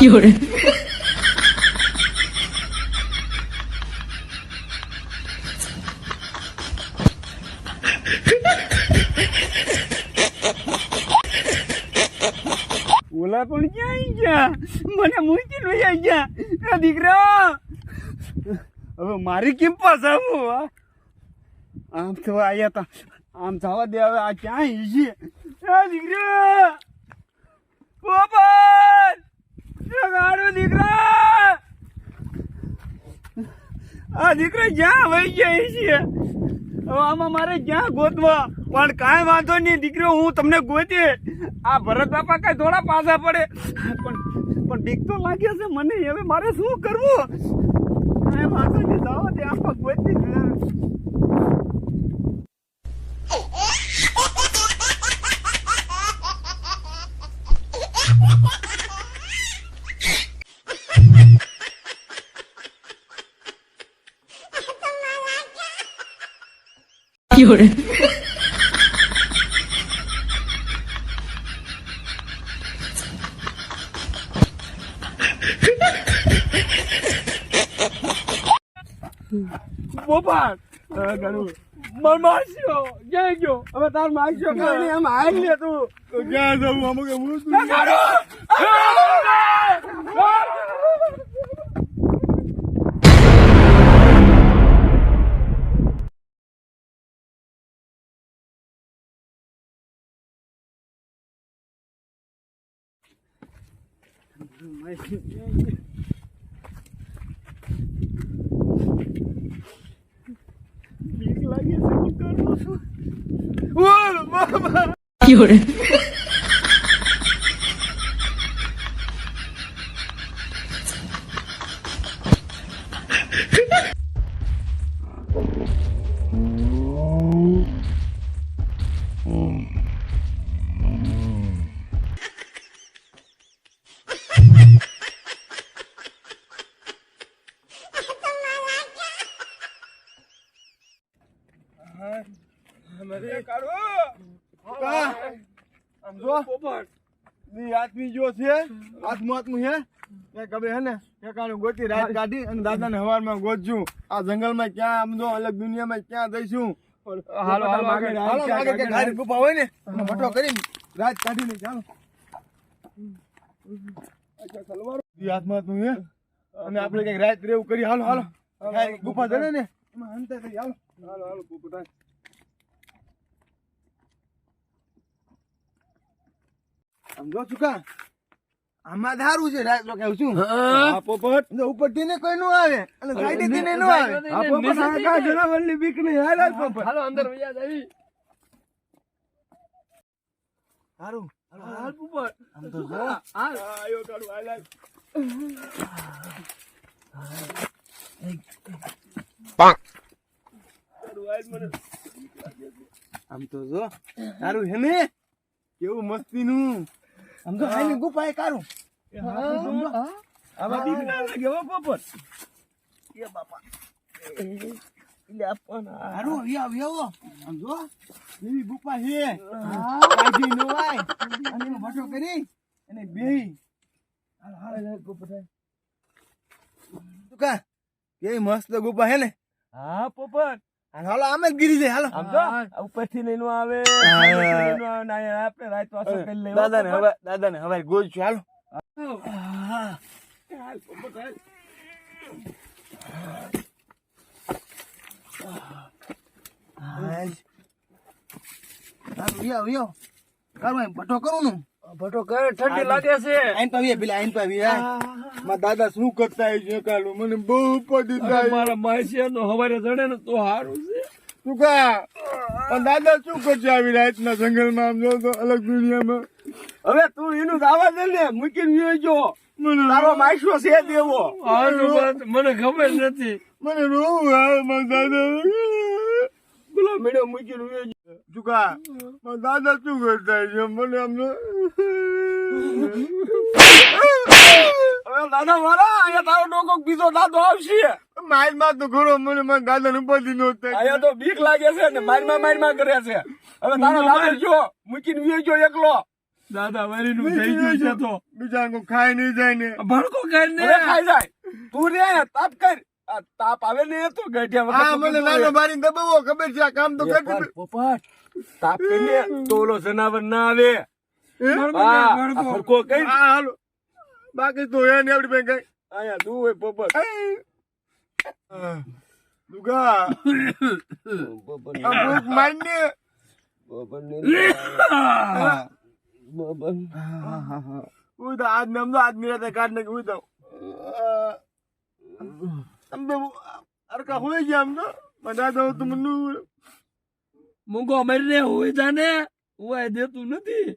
有人，ઓલા પણ ક્યાં ગયા? મને નો આવી ગયા. દીકરા. હવે મારી કેમ પાછા આવું? આમ તો આયા તા. આમ જવા દે હવે આ ક્યાં છે? દીકરા. મારો દીકરા! આ દીકરા જ્યાં વહી જાય છે. આમાં મારે ક્યાં ગોતવા? પણ કાંઈ વાંધો નહીં, દીકરો, હું તમને ગોતી. આ ભરત બાપા કઈ થોડા પાછા પડે. પણ પણ બીક તો લાગે છે મને. હવે મારે શું કરવું? કાંઈ વાંધો નહીં, જાઓ તે આમાં ગોતી 有人，પોપટ માર મારશો ક્યાં ગયો? હવે તાર નહીં એમ હાલ લે તું. ક્યાં જવું? અમુક હું બીક લાગે છે હું કરું છું. ઓલ 人，કા આમ જો. પોપટની આદમી જો છે આત્મા હે. કે કબે હે ને? કે કાણું ગોતી રાત કાઢી અને દાદાને હવારમાં ગોતજું. આ જંગલમાં ક્યાં આમ જો અલગ દુનિયામાં ક્યાં જઈશું? હાલો હાલો આગળ હાલો આગળ કે ગાડી ગુફા હોય ને એમાં કરીને રાત કાઢીને ચાલો. અચ્છા આત્મા હે. અને આપણે કંઈક રાત રેવું કરી હાલો હાલો. ગુફા જડે ને? એમાં અંતે થઈ હાલો. હાલો હાલો પોપટ સમજો ચુકા? આમાં ધારું છે રાત લોકો છું હા. પોપટ ને ઉપરથી ને કોઈ નું આવે અને ગાડી થી ને નો આવે. હા પોપટ આ કા જનાવરની બીક નહીં. હાલ હાલ પોપટ હાલો અંદર વયા જાવી હારું. હાલ પોપટ આમ તો જો. હાલ આયો કાઢું હાલ હાલ આમ તો જો તારું હે ને? કેવું મસ્તી નું આમ તો હાઈની ગુફા એ કારું. આવા બીક ના લાગે હો પોપટ. એ બાપા. હારું વ્યા વ્યાવો આમ જો એવી ગુફા છે. કાઢી નો આય અને એમાં ભટો કરી અને બેહી. હાલ હાલ પોપટ તું કા? કેવી મસ્ત ગુફા હે ને? હા પોપટ. હાલો આમ જ ગીરી જાય હાલો સમજો ઉપરથી લઈને આવે આપણે રાત વાસો કરી લેવો. દાદા ને હવે દાદા ને હવે ગોજ છું હાલો ભટો કરું નું ભટો કરે ઠંડી લાગે છે? આઈન પાવી પેલા આઈન પાવીએ મારા દાદા શું કરતા છે કાલુ? મને બહુ પડી જાય મારા માસી નો હવારે જડે ને તો સારું છે. તું કા? પણ દાદા શું કરશે આવી રાતના જંગલમાં? આમ જો તો અલગ દુનિયામાં. હવે તું એનું દાવા દે ને મૂકીને વ્યો જો. મને તારો માસ્યો છે દેવો હારું મને ખબર નથી. મને રોવું આવે મારા દાદા. બોલો મેડમ મૂકીને ચુકા દાદા શું કરતા છે? મને અમને હવે દાદા મારા અહીંયા તારો ડોકો બીજો દાદો આવશે? માર તો ઘરો મને મારા દાદા ને ઉપાધિ નો અહીંયા તો બીક લાગે છે ને મારમાં મારમાં કરે છે. હવે તારો દાદો જો મૂકીને એકલો. દાદા થઈ ગયું છે તો. બીજા ખાઈ નહીં જાય ને. ભડકો કરીને ખાઈ જાય. તું રે તાપ કર. આ તાપ આવે ને તો ગઠિયા હા મને નાનો બારી દબાવો ખબર છે આ કામ તો કરતી પોપટ તાપ કરીને તોલો જનાવર ના આવે. હા, કઈ? હાલો. બાકી તો હે ને આપડી કઈ. આયા તું હોય પોપટ. દુગા. આ ભૂખ મારને. હું. તો આજ નામ તો આજ નિરાતે કાઢ નાખી હું. તો આમ તો અરકા હોય ગયા આમ તો બધા તો તું મને મૂંગો મરીને હોય જાને હોય દેતું નથી